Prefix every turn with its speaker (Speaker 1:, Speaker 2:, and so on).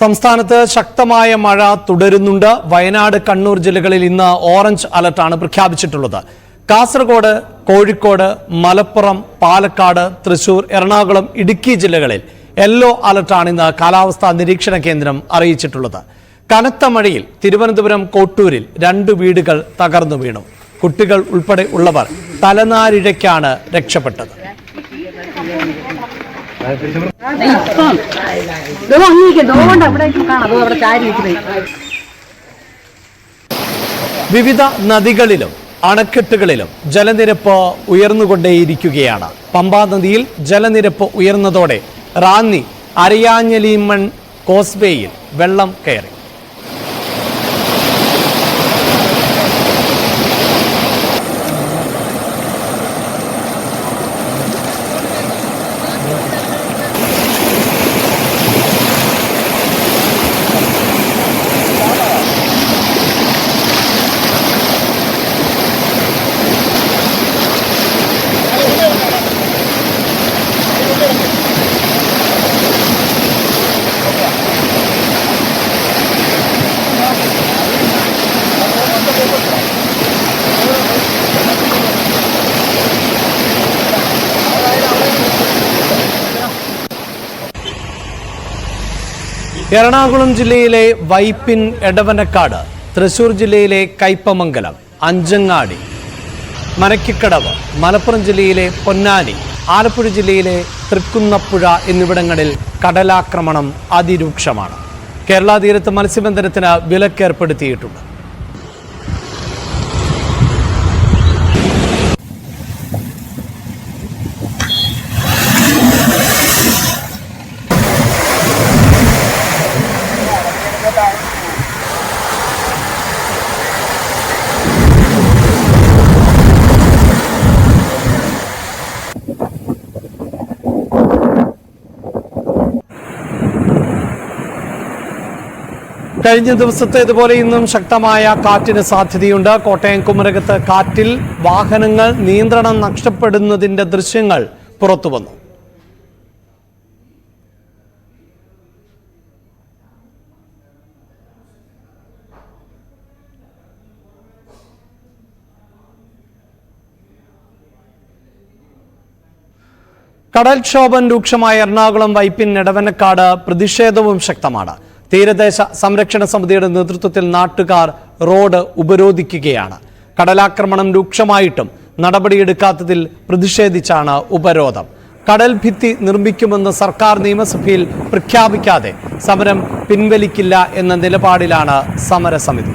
Speaker 1: സംസ്ഥാനത്ത് ശക്തമായ മഴ തുടരുന്നുണ്ട്. വയനാട് കണ്ണൂർ ജില്ലകളിൽ ഇന്ന് ഓറഞ്ച് അലർട്ടാണ് പ്രഖ്യാപിച്ചിട്ടുള്ളത്. കാസർഗോഡ് കോഴിക്കോട് മലപ്പുറം പാലക്കാട് തൃശൂർ എറണാകുളം ഇടുക്കി ജില്ലകളിൽ യെല്ലോ അലർട്ടാണ് ഇന്ന് കാലാവസ്ഥാ നിരീക്ഷണ കേന്ദ്രം അറിയിച്ചിട്ടുള്ളത്. കനത്ത മഴയിൽ തിരുവനന്തപുരം കോട്ടൂരിൽ രണ്ട് വീടുകൾ തകർന്നു വീണു. കുട്ടികൾ ഉൾപ്പെടെ ഉള്ളവർ തലനാരിഴയ്ക്കാണ് രക്ഷപ്പെട്ടത്. വിവിധ നദികളിലും അണക്കെട്ടുകളിലും ജലനിരപ്പ് ഉയർന്നുകൊണ്ടേയിരിക്കുകയാണ്. പമ്പാ നദിയിൽ ജലനിരപ്പ് ഉയർന്നതോടെ റാന്നി അരയാഞ്ഞലിമൺ കോസ്വേയിൽ വെള്ളം കയറി. എറണാകുളം ജില്ലയിലെ വൈപ്പിൻ എടവനക്കാട് തൃശൂർ ജില്ലയിലെ കൈപ്പമംഗലം അഞ്ചങ്ങാടി മനക്കിക്കടവ് മലപ്പുറം ജില്ലയിലെ പൊന്നാനി ആലപ്പുഴ ജില്ലയിലെ തൃക്കുന്നപ്പുഴ എന്നിവിടങ്ങളിൽ കടലാക്രമണം അതിരൂക്ഷമാണ്. കേരള തീരത്ത് മത്സ്യബന്ധനത്തിന് വിലക്കേർപ്പെടുത്തിയിട്ടുണ്ട്. കഴിഞ്ഞ ദിവസത്തെ ഇതുപോലെ ഇന്നും ശക്തമായ കാറ്റിന് സാധ്യതയുണ്ട്. കോട്ടയം കുമരകത്ത് കാറ്റിൽ വാഹനങ്ങൾ നിയന്ത്രണം നഷ്ടപ്പെടുന്നതിന്റെ ദൃശ്യങ്ങൾ പുറത്തു വന്നു കടൽക്ഷോഭം രൂക്ഷമായ എറണാകുളം വൈപ്പിൻ നെടവനക്കാട് പ്രതിഷേധവും ശക്തമാണ്. തീരദേശ സംരക്ഷണ സമിതിയുടെ നേതൃത്വത്തിൽ നാട്ടുകാർ റോഡ് ഉപരോധിക്കുകയാണ്. കടലാക്രമണം രൂക്ഷമായിട്ടും നടപടിയെടുക്കാത്തതിൽ പ്രതിഷേധിച്ചാണ് ഉപരോധം. കടൽ ഭിത്തി നിർമ്മിക്കുമെന്ന് സർക്കാർ നിയമസഭയിൽ പ്രഖ്യാപിക്കാതെ സമരം പിൻവലിക്കില്ല എന്ന നിലപാടിലാണ് സമരസമിതി.